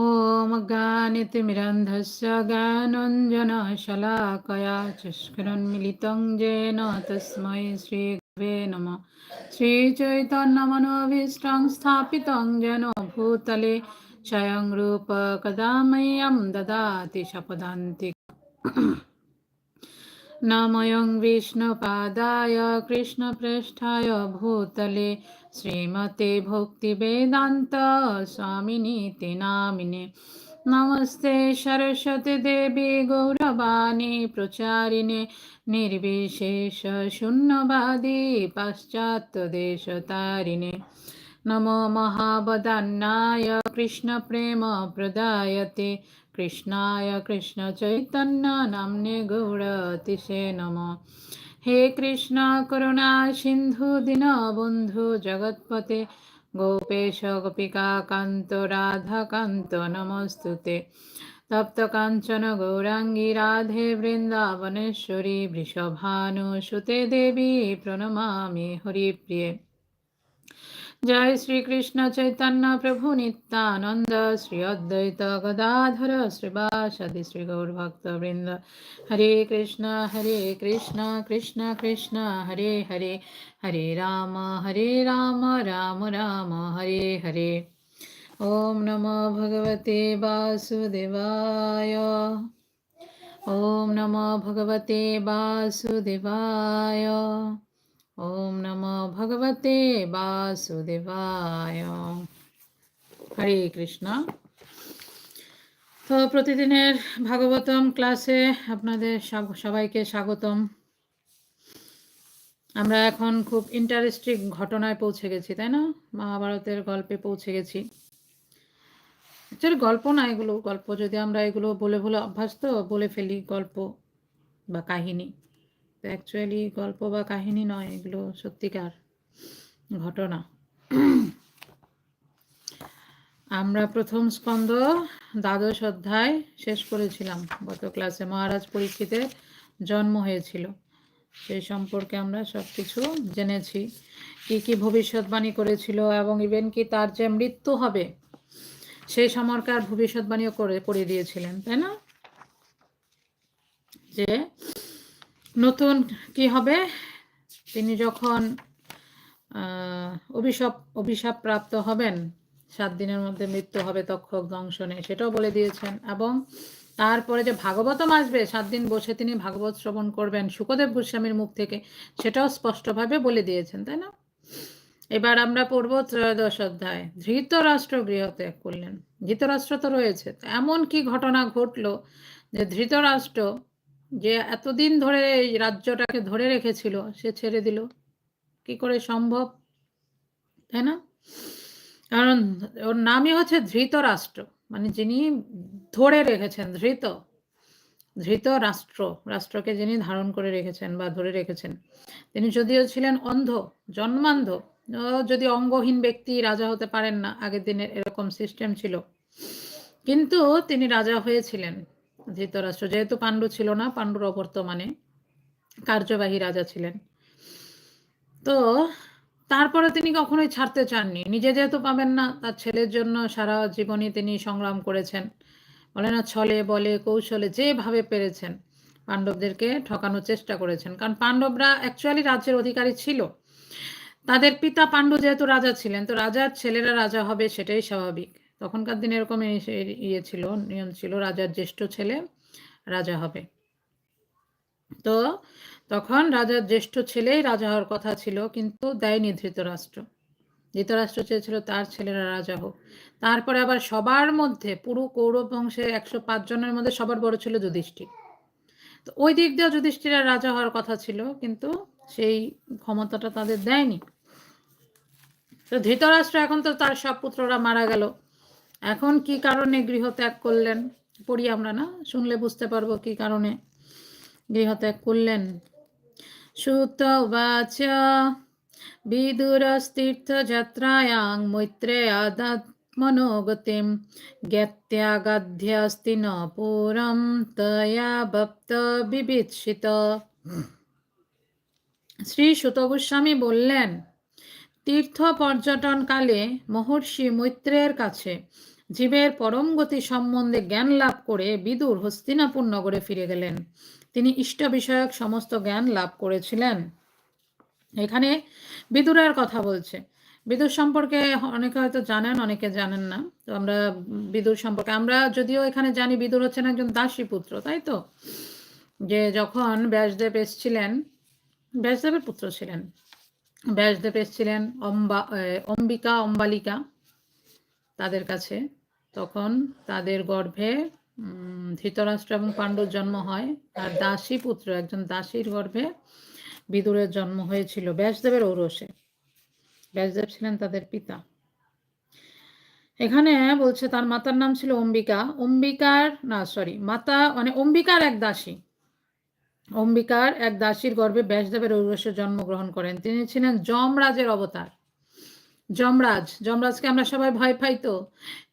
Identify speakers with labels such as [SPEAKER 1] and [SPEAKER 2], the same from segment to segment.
[SPEAKER 1] ॐ ज्ञानितिमिरन्धस्य ज्ञानञ्जनशलाकया चष्करन्मिलितं येन तस्मै श्रीगुवे नमः श्रीचैतन्यमनोभीष्टं स्थापितं येन भूतले स्वयं रूपकदा ददाति शपदान्तिक नमयं विष्णुपादाय कृष्णपृष्ठाय भूतले श्रीमते भोक्तिवेदान्त स्वामिनीति नामिने नमस्ते सरस्वतीदेवी गौरवाणी प्रचारिणे निर्विशेषशून्यवादी पाश्चात्यदेशतारिणे नमो महावदान्नाय कृष्णप्रेम प्रदायते कृष्णाय कृष्णचैतन्यनाम्ने गौरातिशे नमः हे कृष्ण करुणा सिन्धु दीनबन्धु जगत्पते गोपेश गोपिकान्त राधाकान्त नमस्तु ते तप्तकाञ्चन गौराङ्गी राधे वृन्दावनेश्वरी वृषभानुसुते देवी प्रणमामि हरिप्रिये জয় শ্রীকৃষ্ণ চৈতন্য প্রভু নিত্যানন্দ শ্রী অদ্বৈত গদাধর শ্রীবাসদি শ্রী গৌরভক্তবৃন্দ হরে কৃষ্ণ হরে কৃষ্ণ কৃষ্ণ কৃষ্ণ হরে হরে হরে রাম হরে রাম রাম রাম হরে হরে ॐ नमो भगवते वासुदेवाय ॐ नमो भगवते वासुदेवाय ওম নমো ভগবতে বাসুদেবায় হরে কৃষ্ণ তো প্রতিদিনের ভাগবতম ক্লাসে আপনাদের সবাইকে স্বাগতম আমরা এখন খুব ইন্টারেস্টিং ঘটনায় পৌঁছে গেছি তাই না মহাভারতের গল্পে পৌঁছে গেছি গল্প না এগুলো গল্প যদি আমরা এগুলো বলে বলে অভ্যাস তো বলে ফেলি গল্প বা কাহিনী তো অ্যাকচুয়ালি গল্প বা কাহিনী নয় এগুলো সত্যিকার ঘটনা আমরা প্রথম স্কন্দ দ্বাদশ অধ্যায় শেষ করেছিলাম গত ক্লাসে মহারাজ পরীক্ষিতে জন্ম হয়েছিল সেই সম্পর্কে আমরা সব কিছু জেনেছি কি কি ভবিষ্যৎবাণী করেছিল এবং ইভেন কি তার যে মৃত্যু হবে সেই সময়কার ভবিষ্যৎবাণীও করে করে দিয়েছিলেন তাই না যে নতুন কি হবে তিনি যখন অভিশাপ অভিশাপ প্রাপ্ত হবেন সাত দিনের মধ্যে মৃত্যু হবে তক্ষক দংশনে সেটাও বলে দিয়েছেন এবং তারপরে যে ভাগবতম আসবে সাত দিন বসে তিনি ভাগবত শ্রবণ করবেন সুখদেব গোস্বামীর মুখ থেকে সেটাও স্পষ্টভাবে বলে দিয়েছেন তাই না এবার আমরা পড়ব ত্রয়োদশ অধ্যায় ধৃতরাষ্ট্র গৃহত্যাগ করলেন ধৃতরাষ্ট্র তো রয়েছে এমন কি ঘটনা ঘটলো যে ধৃতরাষ্ট্র যে এতদিন ধরে রাজ্যটাকে ধরে রেখেছিল সে ছেড়ে দিল কি করে সম্ভব তাই না কারণ ওর নামই হচ্ছে ধৃত রাষ্ট্র মানে যিনি ধরে রেখেছেন ধৃত ধৃত রাষ্ট্র রাষ্ট্রকে যিনি ধারণ করে রেখেছেন বা ধরে রেখেছেন তিনি যদিও ছিলেন অন্ধ জন্মান্ধ যদি অঙ্গহীন ব্যক্তি রাজা হতে পারেন না আগের দিনের এরকম সিস্টেম ছিল কিন্তু তিনি রাজা হয়েছিলেন ধৃতরাষ্ট্র যেহেতু পাণ্ডু ছিল না পাণ্ডুর অবর্তমানে কার্যবাহী রাজা ছিলেন তো তারপরে তিনি কখনোই ছাড়তে চাননি নিজে যেহেতু পাবেন না তার ছেলের জন্য সারা জীবনই তিনি সংগ্রাম করেছেন বলে না ছলে বলে কৌশলে যেভাবে পেরেছেন পাণ্ডবদেরকে ঠকানোর চেষ্টা করেছেন কারণ পাণ্ডবরা অ্যাকচুয়ালি রাজ্যের অধিকারী ছিল তাদের পিতা পাণ্ডু যেহেতু রাজা ছিলেন তো রাজার ছেলেরা রাজা হবে সেটাই স্বাভাবিক তখনকার দিনে এরকম ইয়ে ছিল নিয়ম ছিল রাজার জ্যেষ্ঠ ছেলে রাজা হবে তো তখন রাজার জ্যেষ্ঠ ছেলেই রাজা হওয়ার কথা ছিল কিন্তু দেয়নি ধৃতরাষ্ট্র ধৃতরাষ্ট্র চেয়েছিল তার ছেলেরা রাজা হোক তারপরে আবার সবার মধ্যে পুরো কৌরব বংশের একশো পাঁচ জনের মধ্যে সবার বড় ছিল যুধিষ্ঠির তো ওই দিক দিয়েও যুধিষ্ঠিরা রাজা হওয়ার কথা ছিল কিন্তু সেই ক্ষমতাটা তাদের দেয়নি তো ধৃতরাষ্ট্র এখন তো তার সব পুত্ররা মারা গেল এখন কি কারণে গৃহত্যাগ করলেন পড়ি আমরা না শুনলে বুঝতে পারবো কি কারণে গৃহত্যাগ করলেন সুত বাচ বিদুরস্তীর্থযাত্রায়াং মৈত্রে আদাত্মনোগতিম জ্ঞাত্যাগাধ্যাস্তি ন পুরম তয়া ভক্ত বিবিৎসিত শ্রী সুত গোস্বামী বললেন তীর্থ পর্যটনকালে মহর্ষি মৈত্রের কাছে জীবের পরম গতি সম্বন্ধে জ্ঞান লাভ করে বিদুর হস্তিনাপুর নগরে ফিরে গেলেন তিনি ইষ্ট বিষয়ক সমস্ত জ্ঞান লাভ করেছিলেন এখানে বিদুরের কথা বলছে বিদুর সম্পর্কে অনেকে হয়তো জানেন অনেকে জানেন না তো আমরা বিদুর সম্পর্কে আমরা যদিও এখানে জানি বিদুর হচ্ছেন একজন দাসী পুত্র তাই তো যে যখন ব্যাসদেব এসছিলেন ব্যাসদেবের পুত্র ছিলেন ব্যাসদেব এসছিলেন অম্বা অম্বিকা অম্বালিকা তাদের কাছে তখন তাদের গর্ভে ধৃতরাষ্ট্র এবং পাণ্ডব জন্ম হয় আর দাসী পুত্র একজন দাসীর গর্ভে বিদুরের জন্ম হয়েছিল ব্যাসদেবের ঔরসে ব্যাসদেব ছিলেন তাদের পিতা এখানে বলছে তার মাতার নাম ছিল অম্বিকা অম্বিকার না সরি মাতা মানে অম্বিকার এক দাসী অম্বিকার এক দাসীর গর্ভে ব্যাসদেবের ঔরসে জন্মগ্রহণ করেন তিনি ছিলেন যমরাজের অবতার যমরাজ যমরাজকে আমরা সবাই ভয় পাই তো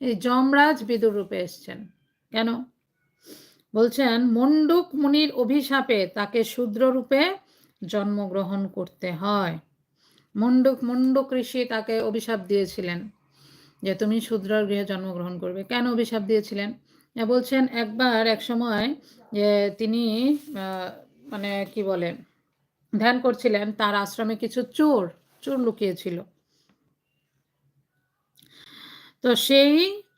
[SPEAKER 1] এই যমরাজ বিদুর রূপে এসছেন কেন বলছেন মন্ডুক মুনির অভিশাপে তাকে শূদ্র রূপে জন্মগ্রহণ করতে হয় মন্ডুক মন্ডুক ঋষি তাকে অভিশাপ দিয়েছিলেন যে তুমি শূদ্রর গৃহে জন্মগ্রহণ করবে কেন অভিশাপ দিয়েছিলেন বলছেন একবার এক সময় যে তিনি মানে কি বলে ধ্যান করছিলেন তার আশ্রমে কিছু চোর চোর লুকিয়েছিল তো সেই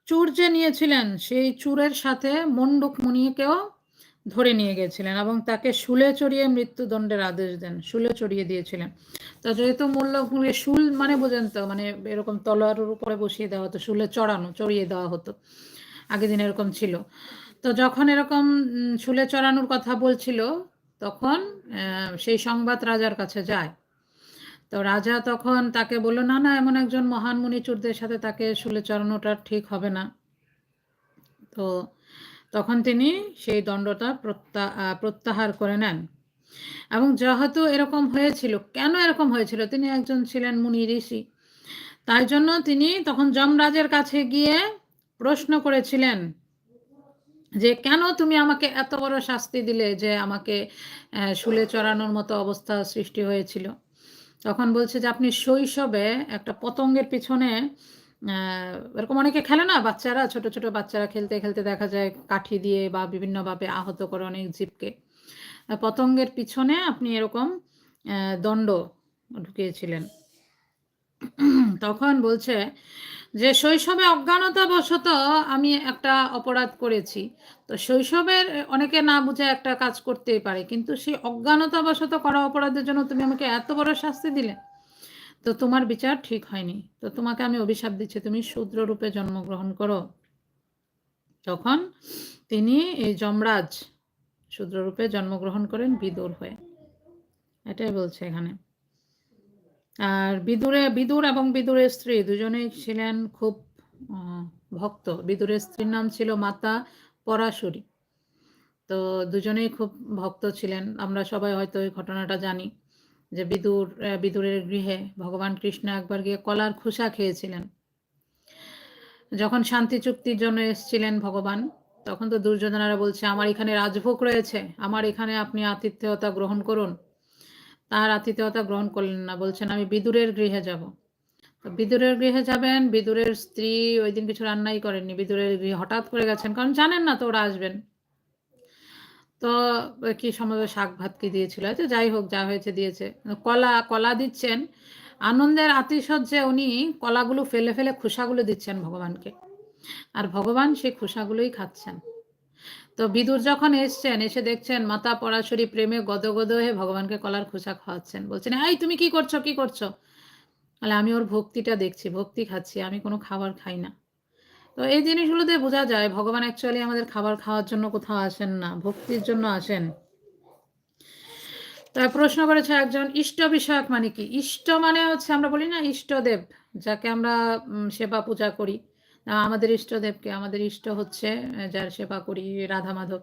[SPEAKER 1] চুর যে নিয়েছিলেন সেই চুরের সাথে মন্ডুক মুনিকেও ধরে নিয়ে গেছিলেন এবং তাকে শুলে চড়িয়ে মৃত্যুদণ্ডের আদেশ দেন শুলে চড়িয়ে দিয়েছিলেন তো যেহেতু মূল্য শুল মানে বোঝেন তো মানে এরকম তলোয়ারের উপরে বসিয়ে দেওয়া হতো শুলে চড়ানো চড়িয়ে দেওয়া হতো আগে দিন এরকম ছিল তো যখন এরকম শুলে চড়ানোর কথা বলছিল তখন সেই সংবাদ রাজার কাছে যায় তো রাজা তখন তাকে বললো না না এমন একজন মহান মুনিচুরদের সাথে তাকে শুলে চড়ানোটা ঠিক হবে না তো তখন তিনি সেই দণ্ডটা প্রত্যা প্রত্যাহার করে নেন এবং যেহেতু এরকম হয়েছিল কেন এরকম হয়েছিল তিনি একজন ছিলেন মুনি ঋষি তাই জন্য তিনি তখন যমরাজের কাছে গিয়ে প্রশ্ন করেছিলেন যে কেন তুমি আমাকে এত বড় শাস্তি দিলে যে আমাকে শুলে চড়ানোর মতো অবস্থা সৃষ্টি হয়েছিল তখন বলছে যে আপনি শৈশবে একটা পতঙ্গের পিছনে এরকম অনেকে খেলে না বাচ্চারা ছোট ছোট বাচ্চারা খেলতে খেলতে দেখা যায় কাঠি দিয়ে বা বিভিন্নভাবে আহত করে অনেক জীবকে পতঙ্গের পিছনে আপনি এরকম দণ্ড ঢুকিয়েছিলেন তখন বলছে যে শৈশবে অজ্ঞানতাবশত আমি একটা অপরাধ করেছি তো শৈশবের অনেকে না বুঝে একটা কাজ করতেই পারে কিন্তু সেই অজ্ঞানতাবশত করা অপরাধের জন্য তুমি আমাকে এত বড় শাস্তি দিলে তো তোমার বিচার ঠিক হয়নি তো তোমাকে আমি অভিশাপ দিচ্ছি তুমি শূদ্র রূপে জন্মগ্রহণ করো তখন তিনি এই যমরাজ শূদ্ররূপে জন্মগ্রহণ করেন বিদুর হয়ে এটাই বলছে এখানে আর বিদুরে বিদুর এবং বিদুরের স্ত্রী দুজনেই ছিলেন খুব ভক্ত বিদুরের স্ত্রীর নাম ছিল মাতা পরাশুরী তো দুজনেই খুব ভক্ত ছিলেন আমরা সবাই হয়তো এই ঘটনাটা জানি যে বিদুর বিদুরের গৃহে ভগবান কৃষ্ণ একবার গিয়ে কলার খোসা খেয়েছিলেন যখন শান্তি চুক্তির জন্য এসেছিলেন ভগবান তখন তো দুর্যোধনারা বলছে আমার এখানে রাজভোগ রয়েছে আমার এখানে আপনি আতিথ্যতা গ্রহণ করুন তার আতিথেয়তা গ্রহণ করলেন না বলছেন আমি বিদুরের গৃহে যাব বিদুরের গৃহে যাবেন বিদুরের স্ত্রী ওই দিন কিছু রান্নাই করেননি বিদুরের গৃহে হঠাৎ করে গেছেন কারণ জানেন না তো ওরা আসবেন তো কি সম্ভবত শাক ভাত কি দিয়েছিল হয়তো যাই হোক যা হয়েছে দিয়েছে কলা কলা দিচ্ছেন আনন্দের আতিশয্যে উনি কলাগুলো ফেলে ফেলে খোসাগুলো দিচ্ছেন ভগবানকে আর ভগবান সেই খোসাগুলোই খাচ্ছেন তো বিদুর যখন এসছেন এসে দেখছেন মাতা পরাশরী প্রেমে গদগদ হয়ে ভগবানকে কলার খোসা খাওয়াচ্ছেন বলছেন এই তুমি কি করছো কি করছো তাহলে আমি ওর ভক্তিটা দেখছি ভক্তি খাচ্ছি আমি কোনো খাবার খাই না তো এই জিনিসগুলোতে বোঝা যায় ভগবান অ্যাকচুয়ালি আমাদের খাবার খাওয়ার জন্য কোথাও আসেন না ভক্তির জন্য আসেন তা প্রশ্ন করেছে একজন ইষ্ট বিষয়ক মানে কি ইষ্ট মানে হচ্ছে আমরা বলি না ইষ্টদেব যাকে আমরা সেবা পূজা করি আমাদের ইষ্টদেবকে আমাদের ইষ্ট হচ্ছে যার সেবা করি রাধা মাধব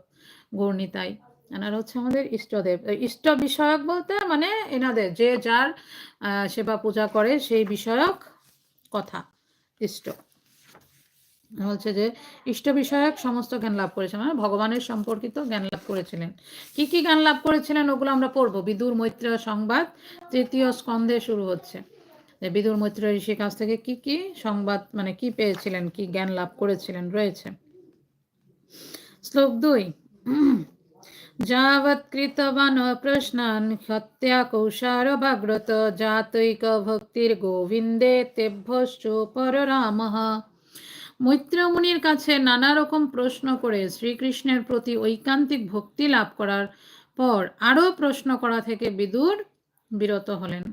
[SPEAKER 1] গৌর্ণিতাই এনারা হচ্ছে আমাদের ইষ্টদেব ইষ্ট বিষয়ক বলতে মানে এনাদের যে যার সেবা পূজা করে সেই বিষয়ক কথা ইষ্ট হচ্ছে যে ইষ্ট বিষয়ক সমস্ত জ্ঞান লাভ করেছেন মানে ভগবানের সম্পর্কিত জ্ঞান লাভ করেছিলেন কি কি জ্ঞান লাভ করেছিলেন ওগুলো আমরা পড়বো বিদুর মৈত্র সংবাদ তৃতীয় স্কন্ধে শুরু হচ্ছে যে বিদুর মৈত্র ঋষির কাছ থেকে কি কি সংবাদ মানে কি পেয়েছিলেন কি জ্ঞান লাভ করেছিলেন রয়েছে শ্লোক দুই যাবৎ কৃতবান প্রশ্নান হত্যা কৌশার ভাগ্রত জাতৈক ভক্তির গোবিন্দে তেভ্যশ্চ পররাম মৈত্রমুনির কাছে নানা রকম প্রশ্ন করে শ্রীকৃষ্ণের প্রতি ঐকান্তিক ভক্তি লাভ করার পর আরও প্রশ্ন করা থেকে বিদুর বিরত হলেন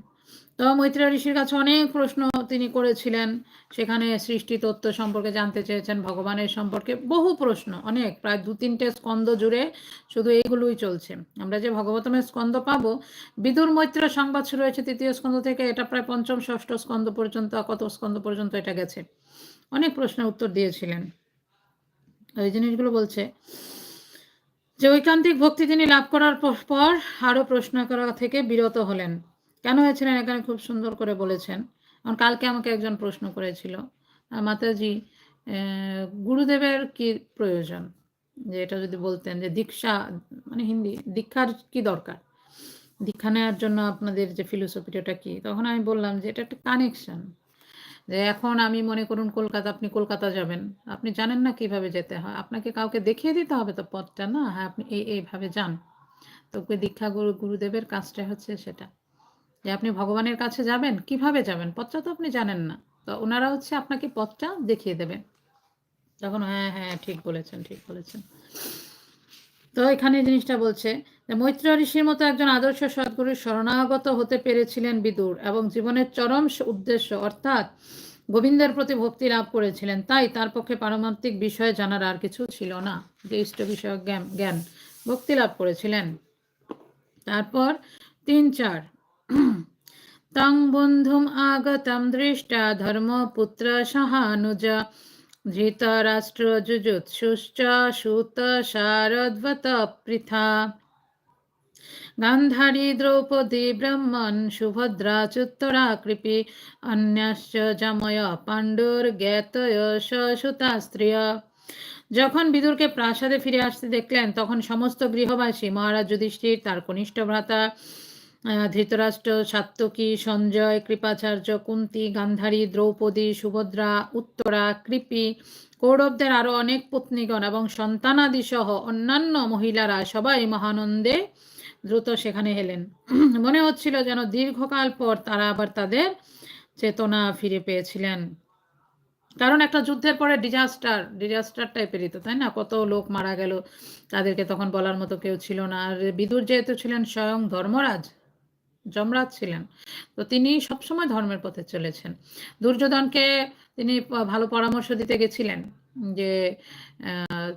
[SPEAKER 1] তো মৈত্রা ঋষির কাছে অনেক প্রশ্ন তিনি করেছিলেন সেখানে সৃষ্টি তত্ত্ব সম্পর্কে জানতে চেয়েছেন ভগবানের সম্পর্কে বহু প্রশ্ন অনেক প্রায় দু তিনটে স্কন্দ জুড়ে শুধু এইগুলোই চলছে আমরা যে ভগবতমের স্কন্দ পাবো বিদুর মৈত্র সংবাদ শুরু হয়েছে তৃতীয় স্কন্দ থেকে এটা প্রায় পঞ্চম ষষ্ঠ স্কন্দ পর্যন্ত কত স্কন্দ পর্যন্ত এটা গেছে অনেক প্রশ্নের উত্তর দিয়েছিলেন এই জিনিসগুলো বলছে যে ঐকান্তিক ভক্তি তিনি লাভ করার পর আরও প্রশ্ন করা থেকে বিরত হলেন কেন হয়েছিলেন এখানে খুব সুন্দর করে বলেছেন কারণ কালকে আমাকে একজন প্রশ্ন করেছিল মাতাজি গুরুদেবের কি প্রয়োজন যে এটা যদি বলতেন যে দীক্ষা মানে হিন্দি দীক্ষার কি দরকার দীক্ষা নেওয়ার জন্য আপনাদের যে ফিলোসফিটা কি তখন আমি বললাম যে এটা একটা কানেকশন যে এখন আমি মনে করুন কলকাতা আপনি কলকাতা যাবেন আপনি জানেন না কিভাবে যেতে হয় আপনাকে কাউকে দেখিয়ে দিতে হবে তো পথটা না হ্যাঁ আপনি এই এইভাবে যান তো দীক্ষা গুরু গুরুদেবের কাজটা হচ্ছে সেটা যে আপনি ভগবানের কাছে যাবেন কিভাবে যাবেন পথটা তো আপনি জানেন না তো ওনারা হচ্ছে আপনাকে পথটা দেখিয়ে দেবেন তখন হ্যাঁ হ্যাঁ ঠিক বলেছেন ঠিক বলেছেন তো এখানে জিনিসটা বলছে মৈত্র ঋষির মতো একজন আদর্শ সদ্গুরুর শরণাগত হতে পেরেছিলেন বিদুর এবং জীবনের চরম উদ্দেশ্য অর্থাৎ গোবিন্দের প্রতি ভক্তি লাভ করেছিলেন তাই তার পক্ষে পারমার্থিক বিষয়ে জানার আর কিছু ছিল না যে ইষ্ট বিষয়ক জ্ঞান ভক্তি লাভ করেছিলেন তারপর তিন চার তং বন্ধুম আগতম দৃষ্টা ধর্মপুত্র সহানুজা ধৃতরাষ্ট্রযুজুৎসুশ্চ সুত শারদ্বত পৃথা গান্ধারী দ্রৌপদী ব্রহ্মণ সুভদ্রা চুত্তরা কৃপি অন্যাশ্চ জময় পাণ্ডুর জ্ঞাতয় স্ত্রিয় যখন বিদুরকে প্রাসাদে ফিরে আসতে দেখলেন তখন সমস্ত গৃহবাসী মহারাজ যুধিষ্ঠির তার কনিষ্ঠ ভ্রাতা ধৃতরাষ্ট্র সাত্যকী সঞ্জয় কৃপাচার্য কুন্তি গান্ধারী দ্রৌপদী সুভদ্রা উত্তরা কৃপি কৌরবদের আরো অনেক পত্নীগণ এবং সন্তানাদি সহ অন্যান্য মহিলারা সবাই মহানন্দে দ্রুত সেখানে হেলেন মনে হচ্ছিল যেন দীর্ঘকাল পর তারা আবার তাদের চেতনা ফিরে পেয়েছিলেন কারণ একটা যুদ্ধের পরে ডিজাস্টার ডিজাস্টার টাইপেরই তো তাই না কত লোক মারা গেল তাদেরকে তখন বলার মতো কেউ ছিল না আর বিদুর যেহেতু ছিলেন স্বয়ং ধর্মরাজ জমরাজ ছিলেন তো তিনি সবসময় ধর্মের পথে চলেছেন দুর্যোধনকে তিনি ভালো পরামর্শ দিতে গেছিলেন যে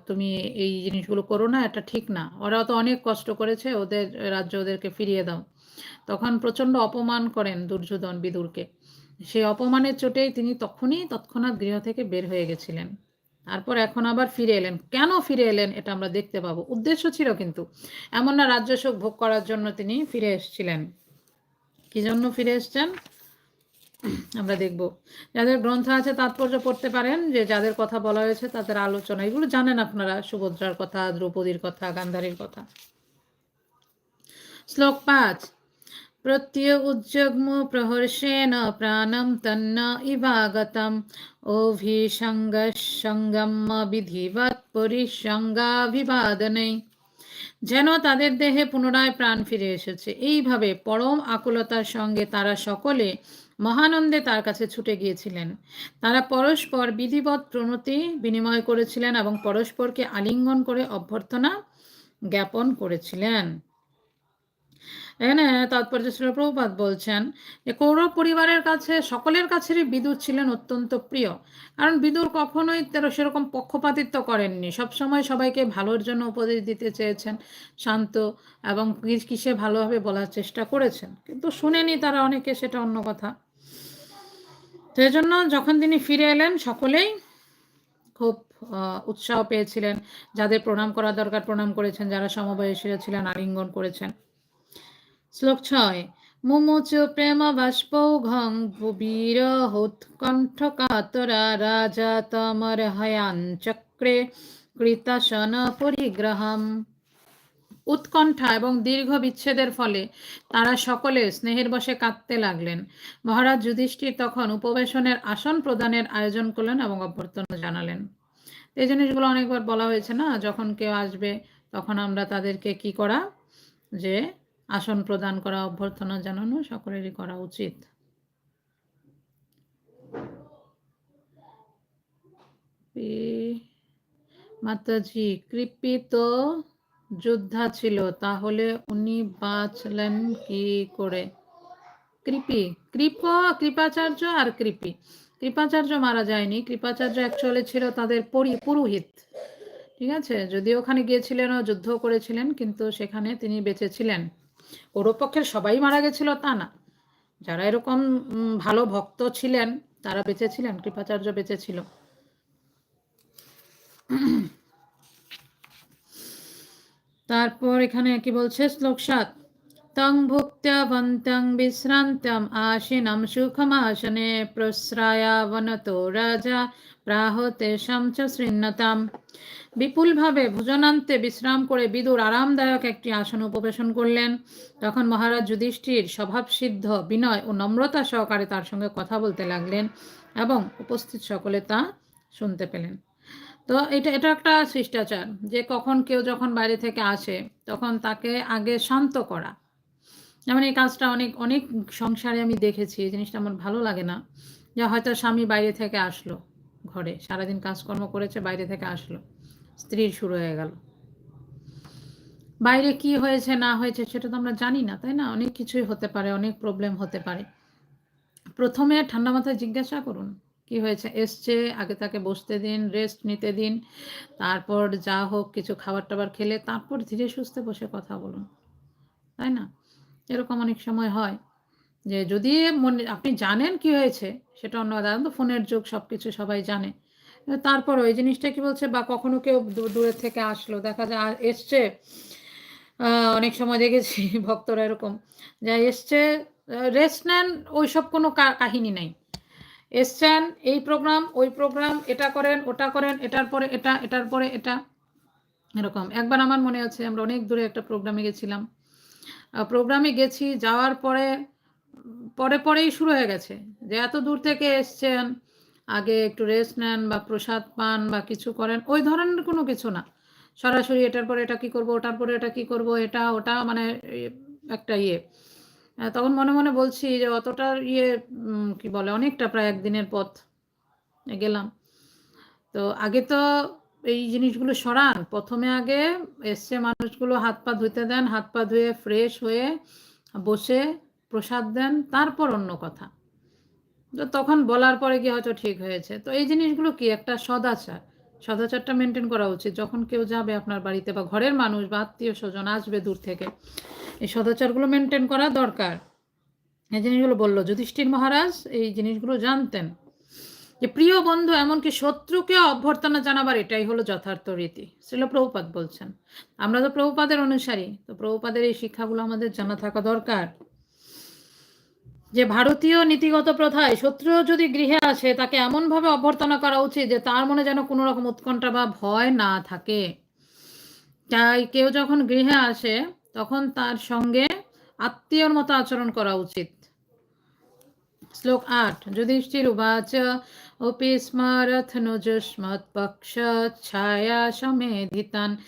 [SPEAKER 1] তুমি এই জিনিসগুলো করো না এটা ঠিক না ওরা তো অনেক কষ্ট করেছে ওদের রাজ্য ওদেরকে ফিরিয়ে দাও তখন প্রচন্ড অপমান করেন দুর্যোধন বিদুরকে সেই অপমানের চোটেই তিনি তখনই তৎক্ষণাৎ গৃহ থেকে বের হয়ে গেছিলেন তারপর এখন আবার ফিরে এলেন কেন ফিরে এলেন এটা আমরা দেখতে পাবো উদ্দেশ্য ছিল কিন্তু এমন না রাজ্যসুখ ভোগ করার জন্য তিনি ফিরে এসেছিলেন কি জন্য ফিরে এসছেন আমরা দেখব যাদের গ্রন্থ আছে তাৎপর্য পড়তে পারেন যে যাদের কথা বলা হয়েছে তাদের আলোচনা এগুলো জানেন আপনারা সুভদ্রার কথা দ্রৌপদীর কথা গান্ধারীর কথা শ্লোক পাঁচ প্রত্যয় উজ্জগ্ম প্রহর্ষেণ প্রাণম তন্ন ইভাগতম অভিসঙ্গ সঙ্গম বিধিবৎ পরিসঙ্গাভিবাদনে যেন তাদের দেহে পুনরায় প্রাণ ফিরে এসেছে এইভাবে পরম আকুলতার সঙ্গে তারা সকলে মহানন্দে তার কাছে ছুটে গিয়েছিলেন তারা পরস্পর বিধিবৎ প্রণতি বিনিময় করেছিলেন এবং পরস্পরকে আলিঙ্গন করে অভ্যর্থনা জ্ঞাপন করেছিলেন হ্যাঁ তাৎপর্য ছিল প্রভুপাত বলছেন যে কৌরব পরিবারের কাছে সকলের কাছেরই বিদুর ছিলেন অত্যন্ত প্রিয় কারণ বিদুর কখনোই সেরকম পক্ষপাতিত্ব করেননি সবসময় সবাইকে ভালোর জন্য উপদেশ দিতে চেয়েছেন শান্ত এবং কিসে ভালোভাবে বলার চেষ্টা করেছেন কিন্তু শুনেনি তারা অনেকে সেটা অন্য কথা সেই জন্য যখন তিনি ফিরে এলেন সকলেই খুব উৎসাহ পেয়েছিলেন যাদের প্রণাম করা দরকার প্রণাম করেছেন যারা সমবয়সীরা ছিলেন আলিঙ্গন করেছেন শ্লোক ছয় মুমুচ প্রেম বাষ্পৌঘং ভুবীর হোৎকণ্ঠ কাতরা রাজা তমর হয়ান চক্রে কৃতাসন পরিগ্রহম উৎকণ্ঠা এবং দীর্ঘ বিচ্ছেদের ফলে তারা সকলে স্নেহের বসে কাঁদতে লাগলেন মহারাজ যুধিষ্ঠির তখন উপবেশনের আসন প্রদানের আয়োজন করলেন এবং অভ্যর্থনা জানালেন এই জিনিসগুলো অনেকবার বলা হয়েছে না যখন কেউ আসবে তখন আমরা তাদেরকে কি করা যে আসন প্রদান করা অভ্যর্থনা জানানো সকলেরই করা উচিত মাতাজি কৃপিত যোদ্ধা ছিল তাহলে উনি বাঁচলেন কি করে কৃপি কৃপ কৃপাচার্য আর কৃপি কৃপাচার্য মারা যায়নি কৃপাচার্য অ্যাকচুয়ালি ছিল তাদের পরি পুরোহিত ঠিক আছে যদি ওখানে গিয়েছিলেন ও যুদ্ধ করেছিলেন কিন্তু সেখানে তিনি বেঁচেছিলেন ছিলেন ওরও পক্ষের সবাই মারা গেছিল তা না যারা এরকম ভালো ভক্ত ছিলেন তারা বেঁচে ছিলেন কৃপাচার্য বেঁচে ছিল তারপর এখানে কি বলছে শ্লোক সাত তং ভুক্তবন্तं বিশ্রান্তম আশিনম সুখমাসনে প্রশ্রায়াবনতো রাজা প্রাহতে তেষাম চ বিপুলভাবে ভোজনান্তে বিশ্রাম করে বিদুর আরামদায়ক একটি আসন উপবেশন করলেন তখন মহারাজ যুধিষ্ঠির স্বভাবসিদ্ধ বিনয় ও নম্রতা সহকারে তার সঙ্গে কথা বলতে লাগলেন এবং উপস্থিত সকলে তা শুনতে পেলেন তো এটা এটা একটা শিষ্টাচার যে কখন কেউ যখন বাইরে থেকে আসে তখন তাকে আগে শান্ত করা যেমন এই কাজটা অনেক অনেক সংসারে আমি দেখেছি এই জিনিসটা আমার ভালো লাগে না যে হয়তো স্বামী বাইরে থেকে আসলো ঘরে সারাদিন কাজকর্ম করেছে বাইরে থেকে আসলো স্ত্রীর শুরু হয়ে গেল বাইরে কি হয়েছে না হয়েছে সেটা তো আমরা জানি না তাই না অনেক কিছুই হতে পারে অনেক প্রবলেম হতে পারে প্রথমে ঠান্ডা মাথায় জিজ্ঞাসা করুন কি হয়েছে এসছে আগে তাকে বসতে দিন রেস্ট নিতে দিন তারপর যা হোক কিছু খাবার টাবার খেলে তারপর ধীরে সুস্থে বসে কথা বলুন তাই না এরকম অনেক সময় হয় যে যদি মনে আপনি জানেন কি হয়েছে সেটা অন্য দাদা তো ফোনের যুগ সব কিছু সবাই জানে তারপর ওই জিনিসটা কি বলছে বা কখনো কেউ দূরের থেকে আসলো দেখা যায় এসছে অনেক সময় দেখেছি ভক্তরা এরকম যা এসছে রেস্ট নেন ওইসব কোনো কাহিনী নেই এসছেন এই প্রোগ্রাম ওই প্রোগ্রাম এটা করেন ওটা করেন এটার পরে এটা এটার পরে এটা এরকম একবার আমার মনে আছে আমরা অনেক দূরে একটা প্রোগ্রামে গেছিলাম প্রোগ্রামে গেছি যাওয়ার পরে পরে পরেই শুরু হয়ে গেছে যে এত দূর থেকে এসছেন আগে একটু রেস্ট নেন বা প্রসাদ পান বা কিছু করেন ওই ধরনের কোনো কিছু না সরাসরি এটার পরে এটা কি করব ওটার পরে এটা কি করব এটা ওটা মানে একটা ইয়ে তখন মনে মনে বলছি যে অতটা ইয়ে কি বলে অনেকটা প্রায় একদিনের পথ গেলাম তো আগে তো এই জিনিসগুলো সরান প্রথমে আগে এসছে মানুষগুলো হাত পা ধুইতে দেন হাত পা ধুয়ে ফ্রেশ হয়ে বসে প্রসাদ দেন তারপর অন্য কথা তো তখন বলার পরে কি হয়তো ঠিক হয়েছে তো এই জিনিসগুলো কি একটা সদাচার সদাচারটা মেনটেন করা উচিত যখন কেউ যাবে আপনার বাড়িতে বা ঘরের মানুষ বা আত্মীয় স্বজন আসবে দূর থেকে এই সদাচারগুলো মেনটেন করা দরকার এই জিনিসগুলো বললো যুধিষ্ঠির মহারাজ এই জিনিসগুলো জানতেন যে প্রিয় বন্ধু এমনকি শত্রুকে অভ্যর্থনা জানাবার এটাই হলো যথার্থ রীতি শ্রীল প্রভুপাত বলছেন আমরা তো প্রভুপাদের অনুসারী তো প্রভুপাদের এই শিক্ষাগুলো আমাদের জানা থাকা দরকার যে ভারতীয় নীতিগত প্রথায় শত্রু যদি গৃহে আসে তাকে এমনভাবে অভ্যর্থনা করা উচিত যে তার মনে যেন কোনো রকম উৎকণ্ঠা বা ভয় না থাকে তাই কেউ যখন গৃহে আসে তখন তার সঙ্গে আত্মীয়র মতো আচরণ করা উচিত শ্লোক আট যুধিষ্ঠির উবাচ স্মারথ अपि বিষাদ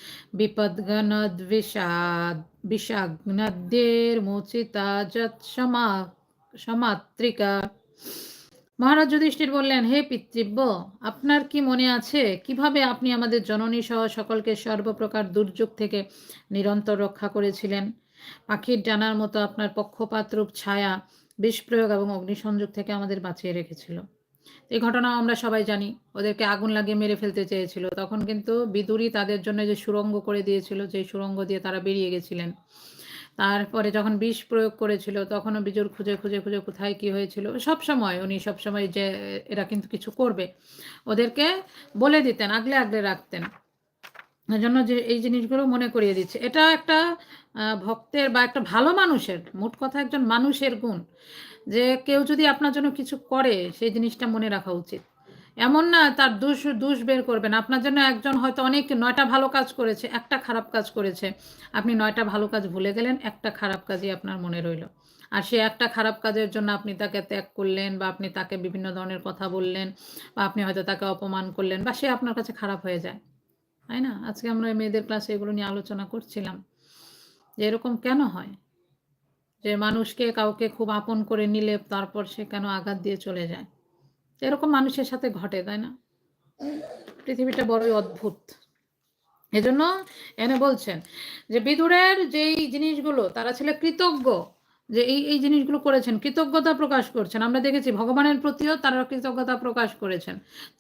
[SPEAKER 1] विपद्गनद्विषाद् বিষাগ্নাদ্যের্মোচিতা যত সমাত্রিকা মহারাজ যুধিষ্ঠির বললেন হে পিতৃব্য আপনার কি মনে আছে কিভাবে আপনি আমাদের জননী সহ সকলকে সর্বপ্রকার দুর্যোগ থেকে নিরন্তর রক্ষা করেছিলেন পাখির ডানার মতো আপনার পক্ষপাতরূপ ছায়া বিষ প্রয়োগ এবং অগ্নিসংযোগ থেকে আমাদের বাঁচিয়ে রেখেছিল এই ঘটনাও আমরা সবাই জানি ওদেরকে আগুন লাগিয়ে মেরে ফেলতে চেয়েছিল তখন কিন্তু বিদুরি তাদের জন্য যে সুরঙ্গ করে দিয়েছিল যে সুরঙ্গ দিয়ে তারা বেরিয়ে গেছিলেন তারপরে যখন বিষ প্রয়োগ করেছিল তখনও বিজুর খুঁজে খুঁজে খুঁজে কোথায় কি হয়েছিল সব সময় উনি সব সময় যে এরা কিন্তু কিছু করবে ওদেরকে বলে দিতেন আগলে আগলে রাখতেন জন্য যে এই জিনিসগুলো মনে করিয়ে দিচ্ছে এটা একটা ভক্তের বা একটা ভালো মানুষের মোট কথা একজন মানুষের গুণ যে কেউ যদি আপনার জন্য কিছু করে সেই জিনিসটা মনে রাখা উচিত এমন না তার দোষ দোষ বের করবেন আপনার জন্য একজন হয়তো অনেক নয়টা ভালো কাজ করেছে একটা খারাপ কাজ করেছে আপনি নয়টা ভালো কাজ ভুলে গেলেন একটা খারাপ কাজই আপনার মনে রইল আর সে একটা খারাপ কাজের জন্য আপনি তাকে ত্যাগ করলেন বা আপনি তাকে বিভিন্ন ধরনের কথা বললেন বা আপনি হয়তো তাকে অপমান করলেন বা সে আপনার কাছে খারাপ হয়ে যায় তাই না আজকে আমরা মেয়েদের ক্লাসে এগুলো নিয়ে আলোচনা করছিলাম যে এরকম কেন হয় যে মানুষকে কাউকে খুব আপন করে নিলে তারপর সে কেন আঘাত দিয়ে চলে যায় এরকম মানুষের সাথে ঘটে তাই না পৃথিবীটা বড়ই অদ্ভুত এজন্য এনে বলছেন যে বিদুরের যেই জিনিসগুলো তারা ছিল কৃতজ্ঞ যে এই এই জিনিসগুলো করেছেন কৃতজ্ঞতা প্রকাশ করছেন আমরা দেখেছি ভগবানের প্রতিও তারা কৃতজ্ঞতা প্রকাশ করেছেন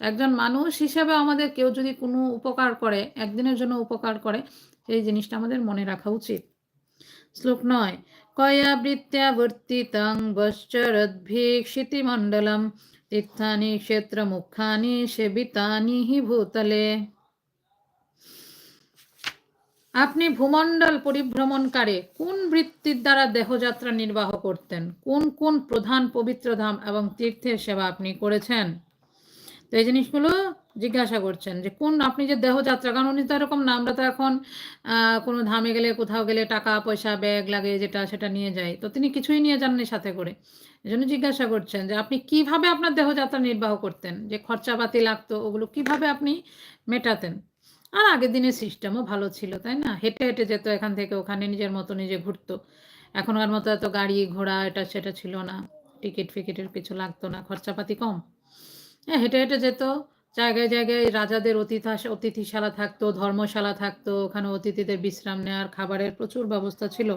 [SPEAKER 1] একজন মানুষ হিসেবে আমাদের কেউ যদি কোনো উপকার করে একদিনের জন্য উপকার করে সেই জিনিসটা আমাদের মনে রাখা উচিত শ্লোক নয় कयावृत्त्यावर्तितं वश्चरद्भिक्षितिमण्डलं ক্ষেত্র क्षेत्रमुखानि सेवितानि হি ভূতলে আপনি ভূমণ্ডল পরিভ্রমণকারে কোন বৃত্তির দ্বারা দেহযাত্রা নির্বাহ করতেন কোন কোন প্রধান পবিত্র ধাম এবং তীর্থের সেবা আপনি করেছেন তো এই জিনিসগুলো জিজ্ঞাসা করছেন যে কোন আপনি যে দেহযাত্রা কারণ উনি তো এরকম না আমরা তো এখন কোনো ধামে গেলে কোথাও গেলে টাকা পয়সা ব্যাগ লাগে যেটা সেটা নিয়ে যায় তো তিনি কিছুই নিয়ে যাননি সাথে করে এজন্য জিজ্ঞাসা করছেন যে আপনি কিভাবে আপনার দেহযাত্রা নির্বাহ করতেন যে খরচাপাতি লাগতো ওগুলো কিভাবে আপনি মেটাতেন আর আগের দিনের সিস্টেমও ভালো ছিল তাই না হেঁটে হেঁটে যেত এখান থেকে ওখানে নিজের মতো নিজে ঘুরতো এখনকার মতো এত গাড়ি ঘোড়া এটা সেটা ছিল না টিকিট ফিকিটের কিছু লাগতো না খরচাপাতি কম হ্যাঁ হেঁটে হেঁটে যেত জায়গায় জায়গায় রাজাদের অতিথাস অতিথিশালা থাকতো ধর্মশালা থাকতো ওখানে অতিথিদের বিশ্রাম নেওয়ার খাবারের প্রচুর ব্যবস্থা ছিল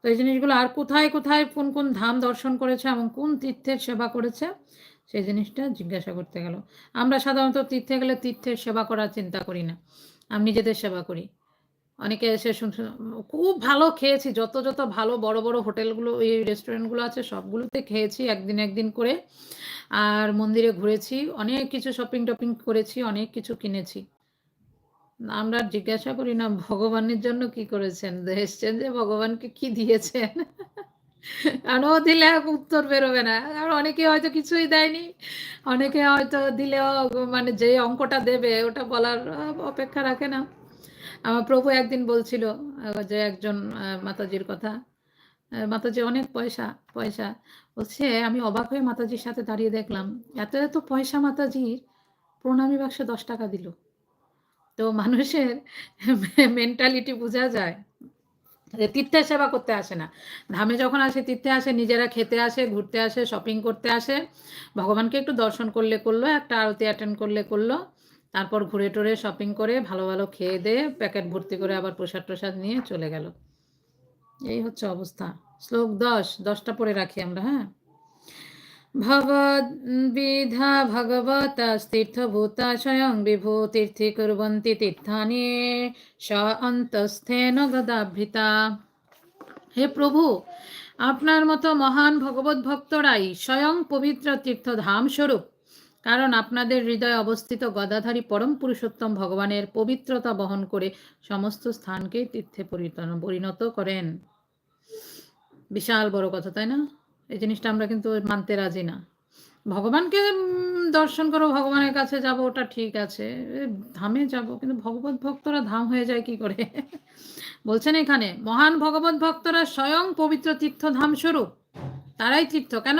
[SPEAKER 1] তো এই জিনিসগুলো আর কোথায় কোথায় কোন কোন ধাম দর্শন করেছে এবং কোন তীর্থের সেবা করেছে সেই জিনিসটা জিজ্ঞাসা করতে গেল আমরা সাধারণত তীর্থে গেলে তীর্থের সেবা করার চিন্তা করি না আমি নিজেদের সেবা করি অনেকে এসে শুনছে খুব ভালো খেয়েছি যত যত ভালো বড় বড় হোটেলগুলো এই রেস্টুরেন্টগুলো আছে সবগুলোতে খেয়েছি একদিন একদিন করে আর মন্দিরে ঘুরেছি অনেক কিছু শপিং টপিং করেছি অনেক কিছু কিনেছি আমরা জিজ্ঞাসা করি না ভগবানের জন্য কি করেছেন এসছেন যে ভগবানকে কি দিয়েছেন আরও দিলে উত্তর বেরোবে না আর অনেকে হয়তো কিছুই দেয়নি অনেকে হয়তো দিলেও মানে যে অঙ্কটা দেবে ওটা বলার অপেক্ষা রাখে না আমার প্রভু একদিন বলছিল যে একজন মাতাজির কথা মাতাজি অনেক পয়সা পয়সা বলছে আমি অবাক হয়ে মাতাজির সাথে দাঁড়িয়ে দেখলাম এত এত পয়সা মাতাজির প্রণামী বাক্সে দশ টাকা দিল তো মানুষের মেন্টালিটি বোঝা যায় তীর্থের সেবা করতে আসে না ধামে যখন আসে তীর্থে আসে নিজেরা খেতে আসে ঘুরতে আসে শপিং করতে আসে ভগবানকে একটু দর্শন করলে করলো একটা আরতি অ্যাটেন্ড করলে করলো তারপর ঘুরে টুরে শপিং করে ভালো ভালো খেয়ে দিয়ে প্যাকেট ভর্তি করে আবার প্রসাদ প্রসাদ নিয়ে চলে গেল এই হচ্ছে অবস্থা শ্লোক দশ দশটা পরে রাখি আমরা হ্যাঁ ভবদ্বিধা ভগবতস্তীর্থভূতা স্বয়ং বিভু তীর্থি কুর্বন্তি তীর্থানি স অন্তস্থেন গদাভৃতা হে প্রভু আপনার মতো মহান ভগবত ভক্তরাই স্বয়ং পবিত্র তীর্থধাম স্বরূপ কারণ আপনাদের হৃদয় অবস্থিত গদাধারী পরম পুরুষোত্তম ভগবানের পবিত্রতা বহন করে সমস্ত স্থানকে তীর্থে পরিণত করেন বিশাল বড় কথা তাই না এই জিনিসটা আমরা কিন্তু মানতে রাজি না ভগবানকে দর্শন করো ভগবানের কাছে যাব ওটা ঠিক আছে ধামে যাব কিন্তু ভগবত ভক্তরা ধাম হয়ে যায় কি করে বলছেন এখানে মহান ভগবত ভক্তরা স্বয়ং পবিত্র তীর্থ ধাম স্বরূপ তারাই তীর্থ কেন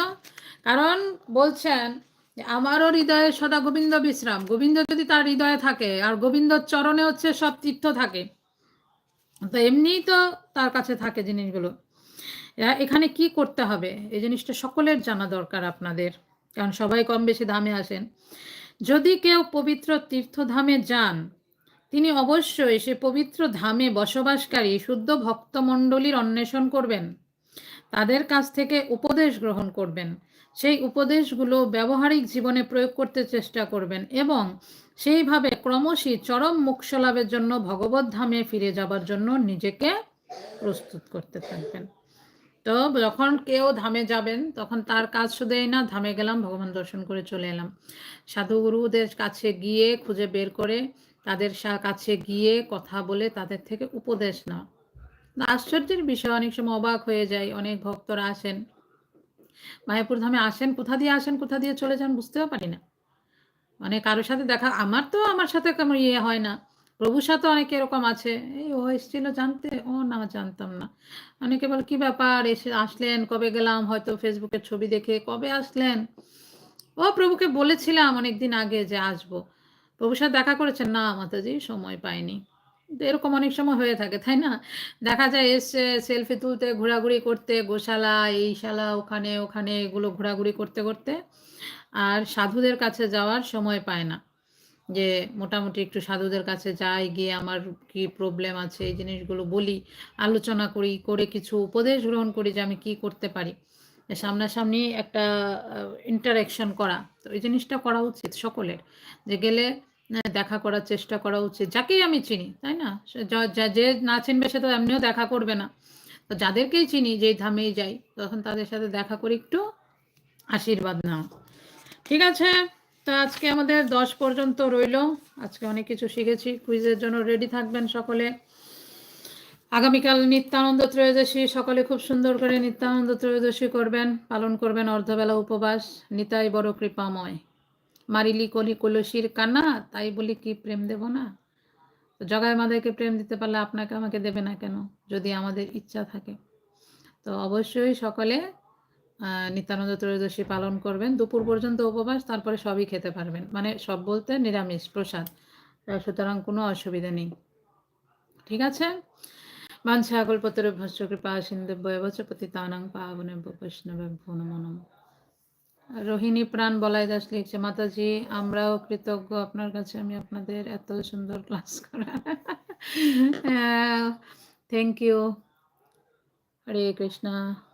[SPEAKER 1] কারণ বলছেন আমারও হৃদয়ে সদা গোবিন্দ বিশ্রাম গোবিন্দ যদি তার হৃদয়ে থাকে আর গোবিন্দর চরণে হচ্ছে সব তীর্থ থাকে তো এমনিই তো তার কাছে থাকে জিনিসগুলো এখানে কি করতে হবে এই জিনিসটা সকলের জানা দরকার আপনাদের কারণ সবাই কম বেশি ধামে আসেন যদি কেউ পবিত্র তীর্থধামে যান তিনি অবশ্যই সে পবিত্র ধামে বসবাসকারী শুদ্ধ ভক্তমণ্ডলীর অন্বেষণ করবেন তাদের কাছ থেকে উপদেশ গ্রহণ করবেন সেই উপদেশগুলো ব্যবহারিক জীবনে প্রয়োগ করতে চেষ্টা করবেন এবং সেইভাবে ক্রমশই চরম মোক্ষ লাভের জন্য ভগবত ধামে ফিরে যাবার জন্য নিজেকে প্রস্তুত করতে থাকবেন তো যখন কেউ ধামে যাবেন তখন তার কাজ শুধু এই না ধামে গেলাম ভগবান দর্শন করে চলে এলাম সাধুগুরুদের কাছে গিয়ে খুঁজে বের করে তাদের কাছে গিয়ে কথা বলে তাদের থেকে উপদেশ নেওয়া আশ্চর্যের বিষয় অনেক সময় অবাক হয়ে যায় অনেক ভক্তরা আসেন মায়াপুর ধামে আসেন কোথা দিয়ে আসেন কোথা দিয়ে চলে যান বুঝতেও পারি না মানে কারোর সাথে দেখা আমার তো আমার সাথে কেমন ইয়ে হয় না প্রভুর সাথে অনেকে এরকম আছে এই ও এসেছিল জানতে ও না জানতাম না অনেকে বলে কি ব্যাপার এসে আসলেন কবে গেলাম হয়তো ফেসবুকের ছবি দেখে কবে আসলেন ও প্রভুকে বলেছিলাম অনেকদিন আগে যে আসবো প্রভুর সাথে দেখা করেছেন না মাতাজি সময় পাইনি এরকম অনেক সময় হয়ে থাকে তাই না দেখা যায় এসছে সেলফি তুলতে ঘোরাঘুরি করতে গোশালা এইশালা ওখানে ওখানে এগুলো ঘোরাঘুরি করতে করতে আর সাধুদের কাছে যাওয়ার সময় পায় না যে মোটামুটি একটু সাধুদের কাছে যাই গিয়ে আমার কি প্রবলেম আছে এই জিনিসগুলো বলি আলোচনা করি করে কিছু উপদেশ গ্রহণ করি যে আমি কি করতে পারি সামনাসামনি একটা ইন্টারাকশন করা তো এই জিনিসটা করা উচিত সকলের যে গেলে হ্যাঁ, দেখা করার চেষ্টা করা উচিত যাকেই আমি চিনি তাই না যে না চিনবে সে তো এমনিও দেখা করবে না তো যাদেরকেই চিনি যেই ধামেই যাই তখন তাদের সাথে দেখা করি একটু আশীর্বাদ নাও ঠিক আছে তো আজকে আমাদের দশ পর্যন্ত রইল আজকে অনেক কিছু শিখেছি কুইজের জন্য রেডি থাকবেন সকলে আগামীকাল নিত্যানন্দ ত্রয়োদশী সকলে খুব সুন্দর করে নিত্যানন্দ ত্রয়োদশী করবেন পালন করবেন অর্ধবেলা উপবাস নিতাই বড় কৃপাময় মারিলি কলি কলসির কানা তাই বলি কি প্রেম দেব না তো জগাই মাদাইকে প্রেম দিতে পারলে আপনাকে আমাকে দেবে না কেন যদি আমাদের ইচ্ছা থাকে তো অবশ্যই সকলে নিত্যানন্দ ত্রয়োদশী পালন করবেন দুপুর পর্যন্ত উপবাস তারপরে সবই খেতে পারবেন মানে সব বলতে নিরামিষ প্রসাদ সুতরাং কোনো অসুবিধা নেই ঠিক আছে মানসা আকল্পতর ভস্য কৃপা সিন্ধব্য প্রতি তানাং পাবনে বৈষ্ণবে ভুনমনম রোহিণী প্রাণ বলাই দাস লিখছে মাতাজি আমরাও কৃতজ্ঞ আপনার কাছে আমি আপনাদের এত সুন্দর ক্লাস করা থ্যাংক ইউ হরে কৃষ্ণা